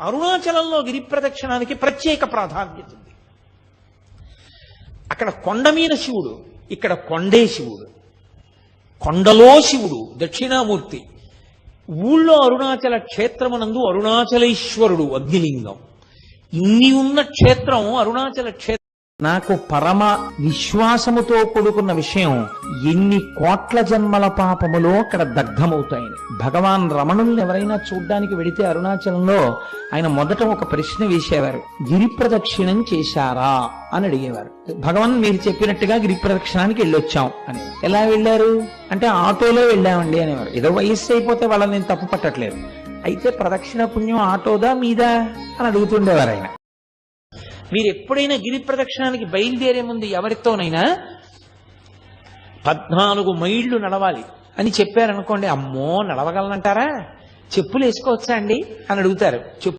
అరుణాచలంలో గిరి ప్రదక్షిణానికి ప్రత్యేక ప్రాధాన్యత ఉంది. అక్కడ కొండ మీద శివుడు ఇక్కడ కొండే శివుడు కొండలో శివుడు దక్షిణామూర్తి. ఊళ్ళో అరుణాచల క్షేత్రమునందు అరుణాచలేశ్వరుడు అగ్నిలింగం. ఇన్ని ఉన్న క్షేత్రం అరుణాచల క్షేత్రం. నాకు పరమ విశ్వాసముతో కూడుకున్న విషయం ఎన్ని కోట్ల జన్మల పాపములో అక్కడ దగ్ధమవుతాయని భగవాన్ రమణుల్ని ఎవరైనా చూడ్డానికి వెడితే అరుణాచలంలో ఆయన మొదట ఒక ప్రశ్న వేసేవారు. గిరి ప్రదక్షిణం చేశారా అని అడిగేవారు. భగవాన్ మీరు చెప్పినట్టుగా గిరి ప్రదక్షిణానికి వెళ్ళొచ్చాం అని. ఎలా వెళ్ళారు? అంటే ఆటోలో వెళ్ళామండి అనేవారు. ఏదో వయస్సు అయిపోతే వాళ్ళని నేను తప్పు పట్టట్లేదు. అయితే ప్రదక్షిణ పుణ్యం ఆటోదా మీదా అని అడుగుతుండేవారు ఆయన. మీరు ఎప్పుడైనా గిరి ప్రదక్షిణానికి బయలుదేరే ముందు ఎవరితోనైనా పద్నాలుగు మైళ్ళు నడవాలి అని చెప్పారనుకోండి అమ్మో నడవగలనంటారా? చెప్పులు వేసుకోవచ్చా అండి? అని అడుగుతారు. చెప్పు